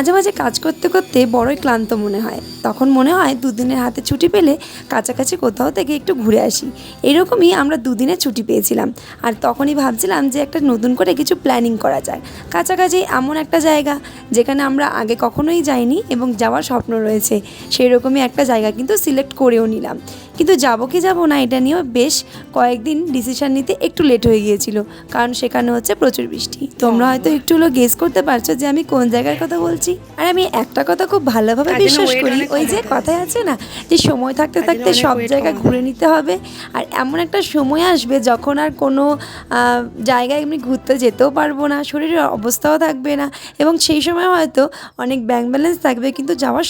মাঝে মাঝে কাজ করতে করতে বড়ই ক্লান্ত মনে হয়। তখন মনে হয় দুদিনের হাতে ছুটি পেলে কাছাকাছি কোথাও থেকে একটু ঘুরে আসি। এরকমই আমরা দুদিনের ছুটি পেয়েছিলাম। আর তখনই ভাবছিলাম যে একটা নতুন করে কিছু প্ল্যানিং করা যায় কাছাকাছি এমন একটা জায়গা যেখানে আমরা আগে কখনোই যাইনি এবং যাওয়ার স্বপ্ন রয়েছে। সেই রকমই একটা জায়গা কিন্তু সিলেক্ট করেও নিলাম। কিন্তু যাব কি যাব না এটা নিয়েও বেশ কয়েকদিন ডিসিশন নিতে একটু লেট হয়ে গিয়েছিল কারণ সেখানে হচ্ছে প্রচুর বৃষ্টি। তোমরা হয়তো একটু হলো গেস করতে পারছ যে আমি কোন জায়গার কথা বলছি। আর আমি একটা কথা খুব ভালোভাবে বিশ্বাস করি ওই যে কথায় আছে না যে সময় থাকতে থাকতে সব জায়গা ঘুরে নিতে হবে। আর এমন একটা সময় আসবে যখন আর কোনো জায়গায় এমনি ঘুরতে যেতেও পারব না শরীরের অবস্থাও থাকবে না এবং সেই সময় হয়তো অনেক ব্যাংক ব্যালেন্স থাকবে কিন্তু যাওয়ার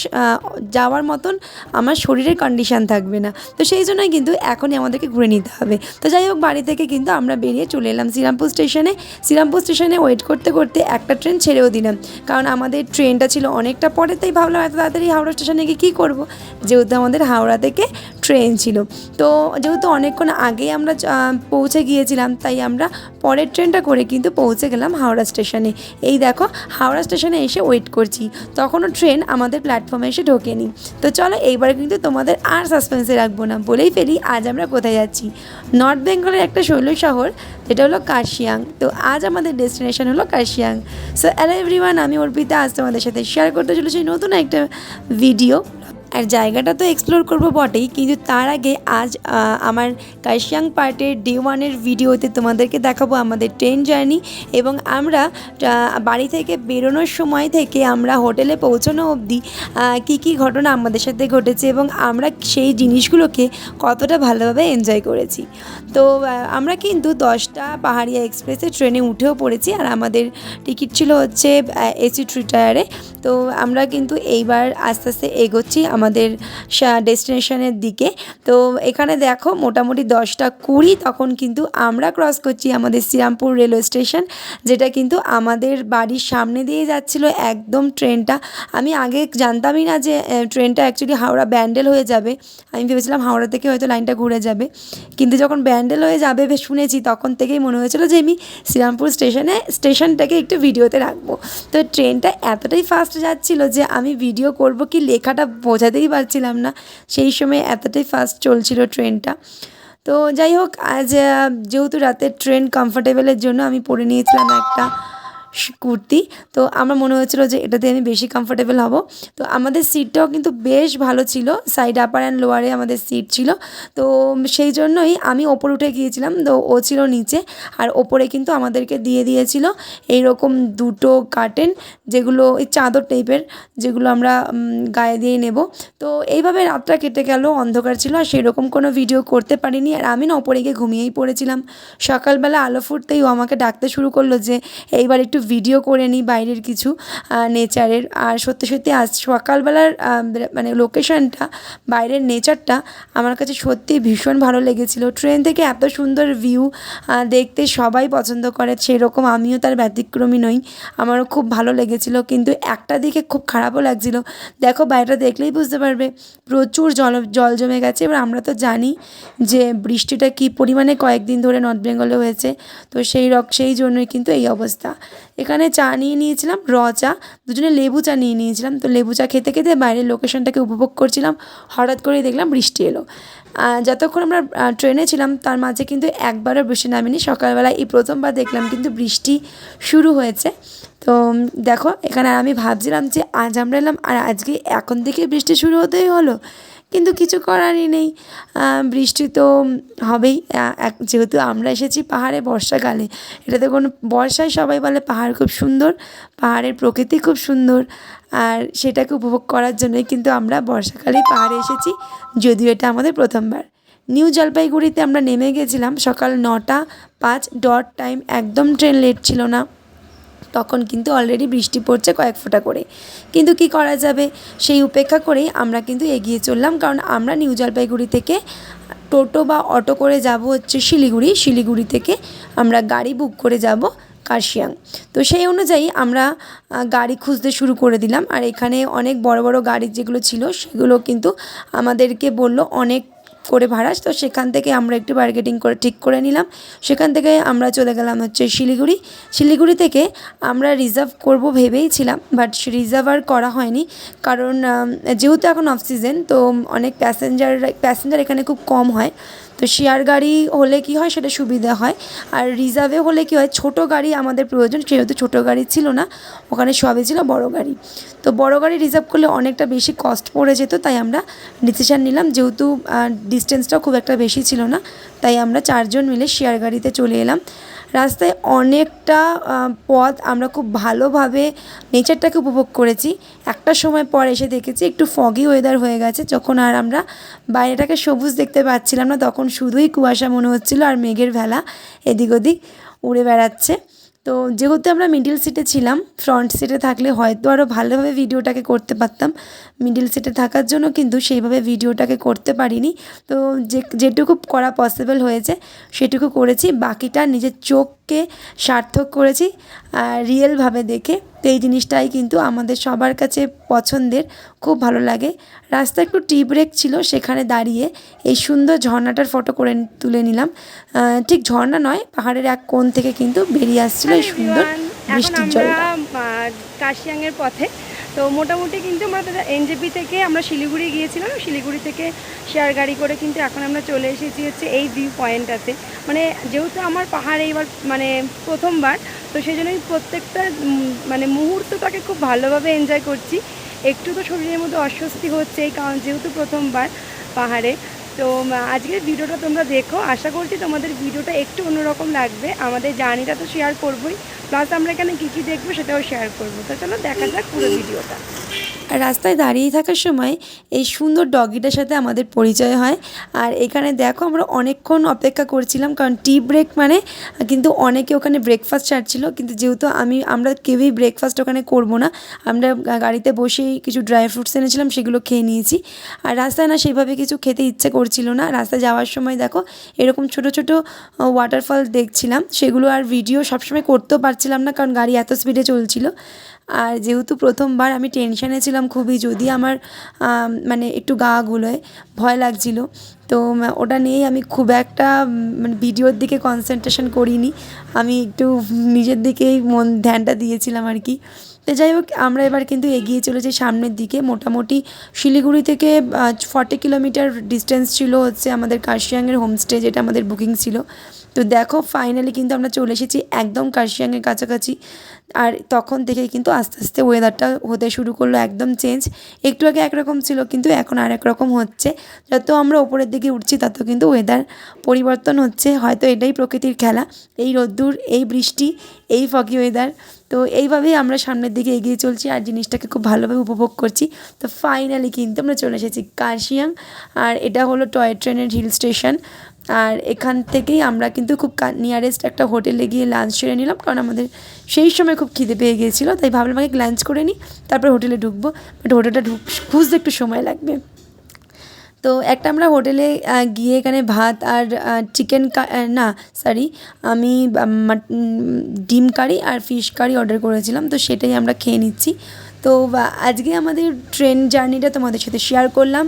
যাওয়ার মতন আমার শরীরের কন্ডিশন থাকবে না। তো সেই জন্যই কিন্তু এখনই আমাদেরকে ঘুরে নিতে হবে। তো যাই হোক, বাড়ি থেকে কিন্তু আমরা বেরিয়ে চলে এলাম শ্রীরামপুর স্টেশনে। শ্রীরামপুর স্টেশনে ওয়েট করতে করতে একটা ট্রেন ছেড়েও দিলাম। কারণ আমাদের ট্রেনটা ছিল অনেকটা পরে, তাই ভাবলাম এত তাড়াতাড়ি হাওড়া স্টেশনে গিয়ে কী করব? যেহেতু আমাদের হাওড়া থেকে ট্রেন ছিল। তো যেহেতু অনেকক্ষণ আগেই আমরা পৌঁছে গিয়েছিলাম, তাই আমরা পরের ট্রেনটা করে কিন্তু পৌঁছে গেলাম হাওড়া স্টেশনে এই দেখো, হাওড়া স্টেশনে এসে ওয়েট করছি। তখনও ট্রেন আমাদের প্ল্যাটফর্মে এসে ঢোকেনি। তো চলো, এইবার কিন্তু তোমাদের আর সাসপেন্সে রাখব না। বলেই ফেলি, আজ আমরা কোথায় যাচ্ছি? নর্থ বেঙ্গলের একটা শৈল শহর, যেটা হলো কার্শিয়াং তো আজ আমাদের ডেস্টিনেশন হলো কার্শিয়াং সো হ্যালো এভরিওয়ান আমি অর্পিতা। আজ তোমাদের সাথে শেয়ার করতে চলেছি নতুন একটা ভিডিও আর জায়গাটা তো এক্সপ্লোর করব বটেই, কিন্তু তার আগে আজ আমার কাশিয়াং পার্টের ডে ওয়ানের ভিডিওতে তোমাদেরকে দেখাবো আমাদের ট্রেন জার্নি এবং আমরা বাড়ি থেকে বেরোনোর সময় থেকে আমরা হোটেলে পৌঁছানো অবধি কী কী ঘটনা আমাদের সাথে ঘটেছে এবং আমরা সেই জিনিসগুলোকে কতটা ভালোভাবে এনজয় করেছি। তো আমরা কিন্তু দশটা পাহাড়িয়া এক্সপ্রেসে ট্রেনে উঠেও পড়েছি আর আমাদের টিকিট ছিল হচ্ছে এসি থ্রি টায়ারে তো আমরা কিন্তু এইবার আস্তে আস্তে এগোচ্ছি আমাদের ডেস্টিনেশনের দিকে। তো এখানে দেখো মোটামুটি দশটা কুড়ি, তখন কিন্তু আমরা ক্রস করছি আমাদের শ্রীরামপুর রেলওয়ে স্টেশন যেটা কিন্তু আমাদের বাড়ির সামনে দিয়ে যাচ্ছিল একদম ট্রেনটা। আমি আগে জানতামই না যে ট্রেনটা অ্যাকচুয়ালি হাওড়া ব্যান্ডেল হয়ে যাবে। আমি ভেবেছিলাম হাওড়া থেকে হয়তো লাইনটা ঘুরে যাবে। কিন্তু যখন ব্যান্ডেল হয়ে যাবে শুনেছি, তখন থেকেই মনে হয়েছিল যে, আমি শ্রীরামপুর স্টেশনে স্টেশনটাকে একটু ভিডিওতে রাখব। তো ট্রেনটা এতটাই ফাস্ট যাচ্ছিল যে, আমি ভিডিও করব কি লেখাটা বোঝাতেই পারছিলাম না। সেই সময় এতটাই ফাস্ট চলছিল ট্রেনটা তো যাই হোক, আজ যেহেতু রাতের ট্রেন কমফোর্টেবলের জন্য আমি পরে নিয়েছিলাম একটা কুর্তি। তো আমার মনে হয়েছিল যে এটাতে আমি বেশি কমফোর্টেবল হব। তো আমাদের সিটটাও কিন্তু বেশ ভালো ছিল। সাইড আপার অ্যান্ড লোয়ারে আমাদের সিট ছিল। তো সেই জন্যই আমি ওপর উঠে গিয়েছিলাম। তো ও ছিল নিচে আর ওপরে কিন্তু আমাদেরকে দিয়ে দিয়েছিল। এইরকম দুটো কার্টেন যেগুলো ওই চাদর টাইপের যেগুলো আমরা গায়ে দিয়ে নেব। তো এইভাবে রাতটা কেটে গেল, অন্ধকার ছিল আর সেরকম কোনো ভিডিও করতে পারিনি। আর আমি না ওপরে গিয়ে ঘুমিয়েই পড়েছিলাম। সকালবেলা আলো ফুটতেই ও আমাকে ডাকতে শুরু করল যে, এইবার একটু ভিডিও করে নিই বাইরের কিছু নেচারের আর সত্যি সত্যি আজ সকালবেলার মানে লোকেশনটা বাইরের নেচারটা আমার কাছে সত্যি ভীষণ ভালো লেগেছিল। ট্রেন থেকে এত সুন্দর ভিউ দেখতে সবাই পছন্দ করে, সেরকম আমিও তার ব্যতিক্রমী নই। আমারও খুব ভালো লেগেছিল, কিন্তু একটা দিকে খুব খারাপও লাগছিল। দেখো, বাইরেটা দেখলেই বুঝতে পারবে, প্রচুর জল জল জমে গেছে। এবার আমরা তো জানি যে বৃষ্টিটা কী পরিমাণে কয়েকদিন ধরে নর্থ বেঙ্গলে হয়েছে, তো সেই রক, সেই জন্যই কিন্তু এই অবস্থা। এখানে চা নিয়ে নিয়েছিলাম, র চা। দুজনে লেবু চা নিয়ে নিয়েছিলাম। তো লেবু চা খেতে খেতে বাইরের লোকেশনটাকে উপভোগ করছিলাম। হঠাৎ করেই দেখলাম বৃষ্টি এলো। যতক্ষণ আমরা ট্রেনে ছিলাম, তার মাঝে কিন্তু একবারও বৃষ্টি নামেনি। সকালবেলা এই প্রথমবার দেখলাম কিন্তু বৃষ্টি শুরু হয়েছে। তো দেখো, এখানে আমি ভাবছিলাম যে আজ আমরা এলাম, আর আজকে এখন থেকে বৃষ্টি শুরু হতেই হলো। কিন্তু কিছু করারই নেই। বৃষ্টি তো হবেই। এক- যেহেতু আমরা এসেছি পাহাড়ে বর্ষাকালে এটাতে কোনো, বর্ষায় সবাই বলে পাহাড় খুব সুন্দর, পাহাড়ের প্রকৃতি খুব সুন্দর, আর সেটাকে উপভোগ করার জন্যই কিন্তু আমরা বর্ষাকালেই পাহাড়ে এসেছি, যদিও এটা আমাদের প্রথমবার। নিউ জলপাইগুড়িতে আমরা নেমে গেছিলাম সকাল নটা পাঁচ, ডট টাইম, একদম ট্রেন লেট ছিল না। তখন কিন্তু অলরেডি বৃষ্টি পড়ছে কয়েক ফোঁটা করে কিন্তু কি করা যাবে? সেই উপেক্ষা করেই আমরা কিন্তু এগিয়ে চললাম, কারণ আমরা নিউ জলপাইগুড়ি থেকে টোটো বা অটো করে যাব হচ্ছে শিলিগুড়ি। শিলিগুড়ি থেকে আমরা গাড়ি বুক করে যাব কার্শিয়াং। তো সেই অনুযায়ী আমরা গাড়ি খুঁজতে শুরু করে দিলাম। আর এখানে অনেক বড় বড় গাড়ি যেগুলো ছিল, সেগুলো কিন্তু আমাদেরকে বলল অনেক করে ভাড়াস, তো সেখান থেকে আমরা একটু বার্গেটিং করে ঠিক করে নিলাম। সেখান থেকে আমরা চলে গেলাম হচ্ছে শিলিগুড়ি। শিলিগুড়ি থেকে আমরা রিজার্ভ করব ভেবেই ছিলাম বাট রিজার্ভ আর করা হয়নি। কারণ যেহেতু এখন অফ সিজন তো অনেক প্যাসেঞ্জার প্যাসেঞ্জার এখানে খুব কম হয়। তো শেয়ার গাড়ি হলে কি হয়, সেটা সুবিধা হয়। আর রিজার্ভে হলে কি হয়, ছোট গাড়ি আমাদের প্রয়োজন, সেহেতু ছোট গাড়ি ছিল না, ওখানে সবই ছিল বড় গাড়ি। তো বড় গাড়ি রিজার্ভ করলে অনেকটা বেশি কস্ট পড়ে যেত, তাই আমরা ডিসিশান নিলাম, যেহেতু ডিস্টেন্সটাও খুব একটা বেশি ছিল না, তাই আমরা চারজন মিলে শেয়ার গাড়িতে চলে এলাম। রাস্তায় অনেকটা পথ আমরা খুব ভালোভাবে নেচারটাকে উপভোগ করেছি। একটা সময় পর এসে দেখেছি একটু ফগি ওয়েদার হয়ে গেছে, যখন আর আমরা বাইরেটাকে সবুজ দেখতে পাচ্ছিলাম না, তখন শুধুই কুয়াশা মনে হচ্ছিল আর মেঘের ভেলা এদিক ওদিক উড়ে বেড়াচ্ছে। তো যেহেতু আমরা মিডিল সিটে ছিলাম ফ্রন্ট সিটে থাকলে হয়তো আরও ভালোভাবে ভিডিওটাকে করতে পারতাম। মিডিল সিটে থাকার জন্য কিন্তু সেইভাবে ভিডিওটাকে করতে পারিনি। তো যে, যেটুকু করা পসিবল হয়েছে, সেটুকু করেছি। বাকিটা নিজের চোখকে সার্থক করেছি রিয়েলভাবে দেখে তো এই জিনিসটাই কিন্তু আমাদের সবার কাছে পছন্দের খুব ভালো লাগে। রাস্তা একটু টি ব্রেক ছিল সেখানে দাঁড়িয়ে এই সুন্দর ঝর্ণাটার ফটো করে তুলে নিলাম। ঠিক ঝর্ণা নয় পাহাড়ের এক কোণ থেকে কিন্তু বেরিয়ে আসছিল এই সুন্দর বৃষ্টির জলটা আহ, পথে। তো মোটামুটি কিন্তু আমরা এনজেপি থেকে আমরা শিলিগুড়ি গিয়েছিলাম। শিলিগুড়ি থেকে শেয়ার গাড়ি করে কিন্তু এখন আমরা চলে এসেছি হচ্ছে এই ভিউ পয়েন্টটাতে মানে যেহেতু আমার পাহাড়ে এইবার মানে প্রথমবার তো সেই জন্যই প্রত্যেকটা মানে মুহূর্তটাকে খুব ভালোভাবে এনজয় করছি। একটু তো শরীরের মধ্যে অস্বস্তি হচ্ছে এই কারণ যেহেতু প্রথমবার পাহাড়ে তো আজকের ভিডিওটা তোমরা দেখো। আশা করছি তোমাদের ভিডিওটা একটু অন্যরকম লাগবে। আমাদের জার্নিটা তো শেয়ার করবোই। প্লাস আমরা এখানে কী কী দেখব সেটাও শেয়ার করব। তো চলো দেখা যাক পুরো ভিডিওটা। আর রাস্তায় দাঁড়িয়ে থাকার সময় এই সুন্দর ডগিটার সাথে আমাদের পরিচয় হয়। আর এখানে দেখো আমরা অনেকক্ষণ অপেক্ষা করছিলাম, কারণ টি ব্রেক মানে কিন্তু অনেকে ওখানে ব্রেকফাস্ট ছাড়ছিল। কিন্তু যেহেতু আমি, আমরা কেউই ব্রেকফাস্ট ওখানে করব না, আমরা গাড়িতে বসেই কিছু ড্রাই ফ্রুটস এনেছিলাম, সেগুলো খেয়ে নিয়েছি। আর রাস্তায় না সেইভাবে কিছু খেতে ইচ্ছে করছিল না। রাস্তায় যাওয়ার সময় দেখো এরকম ছোট ছোট ওয়াটারফল দেখছিলাম। সেগুলো আর ভিডিও সবসময় করতেও পারছিলাম না কারণ গাড়ি এত স্পিডে চলছিল। আর যেহেতু প্রথমবার আমি টেনশানে ছিলাম খুবই, যদি আমার মানে একটু গা গুলোয় ভয় লাগছিল, তো ওটা নিয়েই আমি খুব একটা মানে ভিডিওর দিকে কনসেন্ট্রেশন করিনি। আমি একটু নিজের দিকেই মন, ধ্যানটা দিয়েছিলাম আর কি। তো যাই হোক, আমরা এবার কিন্তু এগিয়ে চলেছি সামনের দিকে। মোটামুটি শিলিগুড়ি থেকে ফর্টি কিলোমিটার ডিস্টেন্স ছিল হচ্ছে আমাদের কাশিয়াংয়ের হোমস্টে যেটা আমাদের বুকিং ছিল। তো দেখো ফাইনালি কিন্তু আমরা চলে এসেছি একদম কার্শিয়াংয়ের কাছাকাছি। আর তখন থেকেই কিন্তু আস্তে আস্তে ওয়েদারটা হতে শুরু করল, একদম চেঞ্জ একটু আগে একরকম ছিল, কিন্তু এখন আর একরকম হচ্ছে। যত আমরা ওপরের দিকে উঠছি তত কিন্তু ওয়েদার পরিবর্তন হচ্ছে। হয়তো এটাই প্রকৃতির খেলা, এই রোদ্দুর, এই বৃষ্টি, এই ফগি ওয়েদার তো এইভাবেই আমরা সামনের দিকে এগিয়ে চলছি আর জিনিসটাকে খুব ভালোভাবে উপভোগ করছি। তো ফাইনালি কিন্তু আমরা চলে এসেছি কার্শিয়াং আর এটা হলো টয় ট্রেনের হিল স্টেশন আর এখান থেকেই আমরা কিন্তু খুব নিয়ারেস্ট একটা হোটেলে গিয়ে লাঞ্চ সেরে নিলাম, কারণ আমাদের সেই সময় খুব খিদে পেয়ে গিয়েছিল, তাই ভাবলাম আগে লাঞ্চ করে নিই, তারপরে হোটেলে ঢুকবো বাট হোটেলটা ঢুক খুঁজতে একটু সময় লাগবে। তো একটা আমরা হোটেলে গিয়ে এখানে ভাত আর চিকেন না সরি আমি ডিম কারি আর ফিশ কারি অর্ডার করেছিলাম, তো সেটাই আমরা খেয়ে নিচ্ছি। তো আজকে আমাদের ট্রেন জার্নিটা তোমাদের সাথে শেয়ার করলাম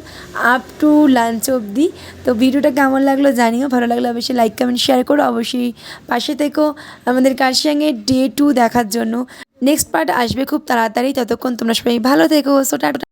আপ টু লাঞ্চ অবধি। তো ভিডিওটা কেমন লাগল জানিও, ভালো লাগল অবশ্যই লাইক কমেন্ট শেয়ার করো। অবশ্যই পাশে থেকো আমাদের কার্শিয়াংয়ে ডে টু দেখার জন্য। নেক্সট পার্ট আসবে খুব তাড়াতাড়ি, ততক্ষণ তোমরা সবাই ভালো থেকো। সো